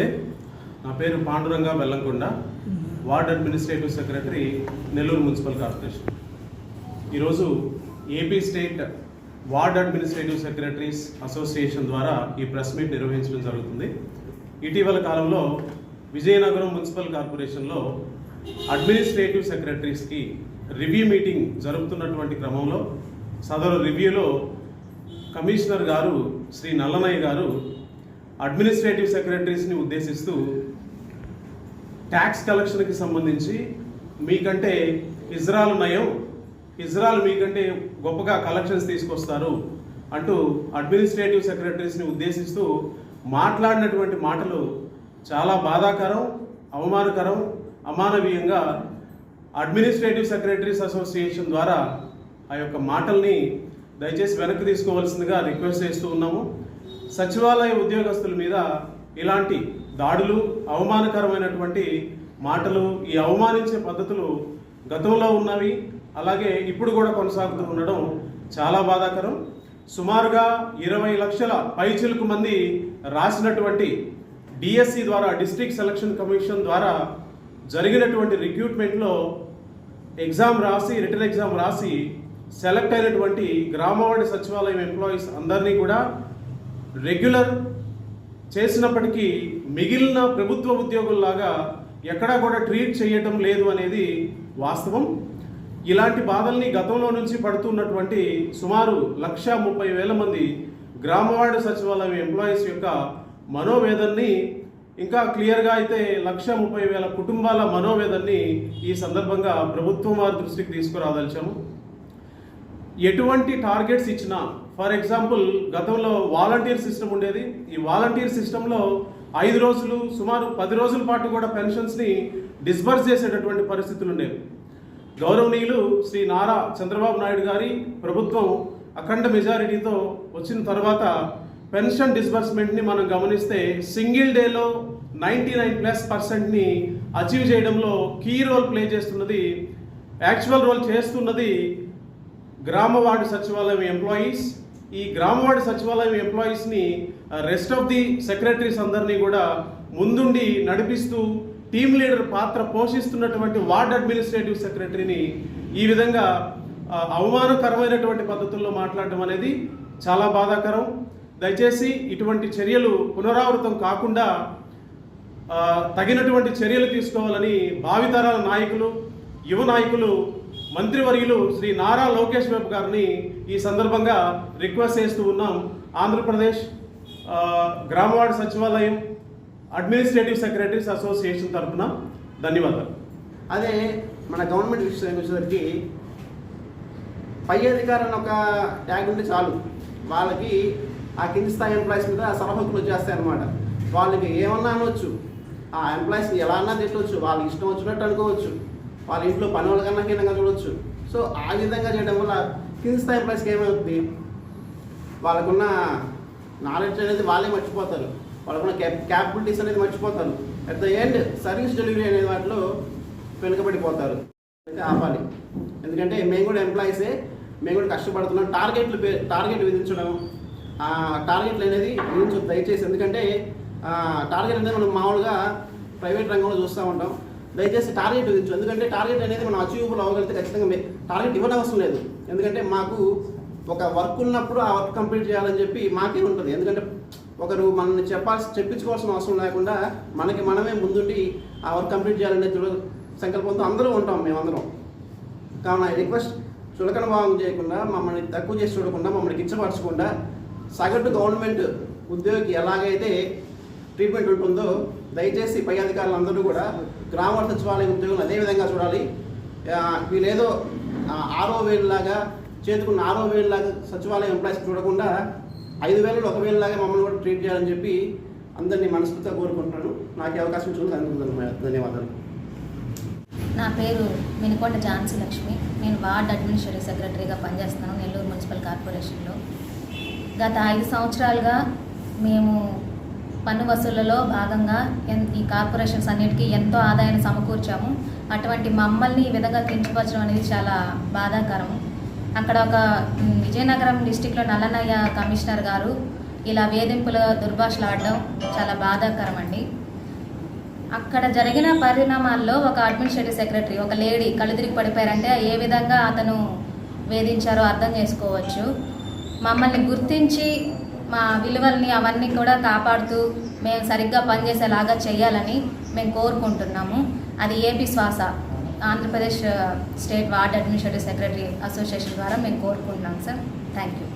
నమస్తే. నా పేరు Panduranga Vellankonda ward administrative secretary Nellore municipal corporation. ఈరోజు AP state ward administrative secretaries association ద్వారా ఈ ప్రెస్ మీట్ నిర్వహించడం జరుగుతుంది. ఇటీవల కాలంలో విజయనగరం మున్సిపల్ కార్పొరేషన్లో అడ్మినిస్ట్రేటివ్ సెక్రటరీస్కి రివ్యూ మీటింగ్ జరుగుతున్నటువంటి క్రమంలో సదరు రివ్యూలో కమిషనర్ గారు శ్రీ నల్లనయ్య గారు అడ్మినిస్ట్రేటివ్ సెక్రటరీస్ని ఉద్దేశిస్తూ ట్యాక్స్ కలెక్షన్కి సంబంధించి మీకంటే ఇజ్రాల్ నయం ఇజ్రాల్ మీకంటే గొప్పగా కలెక్షన్స్ తీసుకొస్తారు అంటూ అడ్మినిస్ట్రేటివ్ సెక్రటరీస్ని ఉద్దేశిస్తూ మాట్లాడినటువంటి మాటలు చాలా బాధాకరం అవమానకరం అమానవీయంగా అడ్మినిస్ట్రేటివ్ సెక్రటరీస్ అసోసియేషన్ ద్వారా ఆ యొక్క మాటల్ని దయచేసి వెనక్కి తీసుకోవాల్సిందిగా రిక్వెస్ట్ చేస్తూ ఉన్నాము. సచివాలయ ఉద్యోగస్తుల మీద ఇలాంటి దాడులు అవమానకరమైనటువంటి మాటలు ఈ అవమానించే పద్ధతులు గతంలో ఉన్నవి అలాగే ఇప్పుడు కూడా కొనసాగుతూ ఉండడం చాలా బాధాకరం. సుమారుగా ఇరవై లక్షల పైచిలుకు మంది రాసినటువంటి డిఎస్సి ద్వారా డిస్ట్రిక్ట్ సెలక్షన్ కమిషన్ ద్వారా జరిగినటువంటి రిక్రూట్మెంట్లో ఎగ్జామ్ రాసి రిటర్న్ ఎగ్జామ్ రాసి సెలెక్ట్ అయినటువంటి గ్రామవాడి సచివాలయం ఎంప్లాయీస్ అందరినీ కూడా రెగ్యులర్ చేసినప్పటికీ మిగిలిన ప్రభుత్వ ఉద్యోగుల్లాగా ఎక్కడా కూడా ట్రీట్ చేయటం లేదు అనేది వాస్తవం. ఇలాంటి బాధల్ని గతంలో నుంచి పడుతున్నటువంటి సుమారు లక్ష ముప్పై వేల మంది గ్రామవార్డు సచివాలయం ఎంప్లాయీస్ యొక్క మనోవేదన్ని ఇంకా క్లియర్గా అయితే లక్ష ముప్పై వేల కుటుంబాల మనోవేదన్ని ఈ సందర్భంగా ప్రభుత్వం వారి దృష్టికి తీసుకురాదలిచాము. ఎటువంటి టార్గెట్స్ ఇచ్చినా ఫర్ ఎగ్జాంపుల్ గతంలో వాలంటీర్ సిస్టమ్ ఉండేది. ఈ వాలంటీర్ సిస్టంలో ఐదు రోజులు సుమారు పది రోజుల పాటు కూడా పెన్షన్స్ని డిస్బర్స్ చేసేటటువంటి పరిస్థితులు ఉండేవి. గౌరవనీయులు శ్రీ నారా చంద్రబాబు నాయుడు గారి ప్రభుత్వం అఖండ మెజారిటీతో వచ్చిన తర్వాత పెన్షన్ డిస్బర్స్మెంట్ని మనం గమనిస్తే సింగిల్ డేలో నైంటీ నైన్ ప్లస్ పర్సెంట్ని అచీవ్ చేయడంలో కీ రోల్ ప్లే చేస్తున్నది యాక్చువల్ రోల్ చేస్తున్నది గ్రామ వార్డు సచివాలయం ఎంప్లాయీస్ ఈ గ్రామవాడి సచివాలయం ఎంప్లాయీస్ని రెస్ట్ ఆఫ్ ది సెక్రటరీస్ అందరినీ కూడా ముందుండి నడిపిస్తూ టీమ్ లీడర్ పాత్ర పోషిస్తున్నటువంటి వార్డ్ అడ్మినిస్ట్రేటివ్ సెక్రటరీని ఈ విధంగా అవమానకరమైనటువంటి పద్ధతుల్లో మాట్లాడడం అనేది చాలా బాధాకరం. దయచేసి ఇటువంటి చర్యలు పునరావృతం కాకుండా తగినటువంటి చర్యలు తీసుకోవాలని భావితరాల నాయకులు యువ నాయకులు మంత్రివర్యులు శ్రీ నారా లోకేష్ బాబు గారిని ఈ సందర్భంగా రిక్వెస్ట్ చేస్తూ ఉన్నాం. ఆంధ్రప్రదేశ్ గ్రామవాడ సచివాలయం అడ్మినిస్ట్రేటివ్ సెక్రటరీస్ అసోసియేషన్ తరఫున ధన్యవాదాలు. అదే మన గవర్నమెంట్ విషయం వచ్చేసరికి పై అధికారులను ఒక ట్యాగ్ ఉంటే చాలు. వాళ్ళకి ఆ కింది స్థాయి ఎంప్లాయీస్ మీద సలహకులు వచ్చేస్తాయన్నమాట. వాళ్ళకి ఏమన్నా అనవచ్చు ఆ ఎంప్లాయీస్ని ఎలా అన్నా తిట్టవచ్చు వాళ్ళకి ఇష్టం వచ్చినట్టు అనుకోవచ్చు. వాళ్ళ ఇంట్లో పని వాళ్ళ కన్నా హీనంగా చూడవచ్చు సో ఆ విధంగా చేయడం వల్ల కింది స్థాయి ఎంప్లాయీస్కి ఏమవుతుంది వాళ్ళకున్న నాలెడ్జ్ అనేది వాళ్ళే మర్చిపోతారు. వాళ్ళకున్న క్యాప్ క్యాపబిలిటీస్ అనేది మర్చిపోతారు. At the end service delivery అనే వాటిలో వెనుకబడిపోతారు. అయితే ఆపాలి. ఎందుకంటే మేము కూడా ఎంప్లాయీసే మేము కూడా కష్టపడుతున్నాం. టార్గెట్లు టార్గెట్ విధించడం ఆ టార్గెట్లు అనేది విధించదు దయచేసి ఎందుకంటే టార్గెట్ అనేది మనం మామూలుగా ప్రైవేట్ రంగంలో చూస్తూ ఉంటాం. దయచేసి టార్గెట్ ఇవ్వచ్చు. ఎందుకంటే టార్గెట్ అనేది మనం అచీవబుల్ అవ్వగలిగితే ఖచ్చితంగా టార్గెట్ ఇవ్వనవసరం లేదు. ఎందుకంటే మాకు ఒక వర్క్ ఉన్నప్పుడు ఆ వర్క్ కంప్లీట్ చేయాలని చెప్పి మాకే ఉంటుంది. ఎందుకంటే ఒకరు మనల్ని చెప్పాల్సి చెప్పించుకోవాల్సిన అవసరం లేకుండా మనకి మనమే ముందుండి ఆ వర్క్ కంప్లీట్ చేయాలనే దృఢ సంకల్పంతో అందరూ ఉంటాం మేమందరం. కావున రిక్వెస్ట్ చులకన భావం చేయకుండా మమ్మల్ని తక్కువ చేసి చూడకుండా మమ్మల్ని కించపరచకుండా సగటు గవర్నమెంట్ ఉద్యోగి ఎలాగైతే ట్రీట్మెంట్ ఉంటుందో దయచేసి పై అధికారులు అందరూ కూడా గ్రామ సచివాలయ ఉద్యోగులు అదే విధంగా చూడాలి. వీళ్ళేదో ఆరో వేలులాగా చేతుకున్న ఆరో వేలులాగా సచివాలయం ఎంప్లాయీస్ చూడకుండా ఐదు వేలు ఒక వేలులాగా మమ్మల్ని కూడా ట్రీట్ చేయాలని చెప్పి అందరినీ మనస్ఫూర్తిగా కోరుకుంటున్నాను. నాకు ఈ అవకాశం చూడండి ధన్యవాదాలు. నా పేరు మినికొండ ఝాన్సీ లక్ష్మి. నేను వార్డ్ అడ్మినిస్ట్రేటివ్ సెక్రటరీగా పనిచేస్తున్నాను నెల్లూరు మున్సిపల్ కార్పొరేషన్లో. గత ఐదు సంవత్సరాలుగా మేము పన్ను వసూళ్ళలో భాగంగా ఎన్- ఈ కార్పొరేషన్స్ అన్నిటికీ ఎంతో ఆదాయాన్ని సమకూర్చాము. అటువంటి మమ్మల్ని ఈ విధంగా కించపరచడం అనేది చాలా బాధాకరం అక్కడ ఒక విజయనగరం డిస్టిక్లో నల్లనయ్య కమిషనర్ గారు ఇలా వేధింపుల దుర్భాషలు ఆడడం చాలా బాధాకరం అండి అక్కడ జరిగిన పరిణామాల్లో ఒక అడ్మినిస్ట్రేటివ్ సెక్రటరీ ఒక లేడీ కళ్ళు తిరిగి పడిపోయారంటే ఏ విధంగా అతను వేధించారో అర్థం చేసుకోవచ్చు. మమ్మల్ని గుర్తించి మా విలువల్ని అవన్నీ కూడా కాపాడుతూ మేము సరిగ్గా పనిచేసేలాగా చేయాలని మేము కోరుకుంటున్నాము. అది ఏపీ శ్వాస Andhra Pradesh state ward administrative secretary association ద్వారా మేము కోరుకుంటున్నాం సార్. Thank you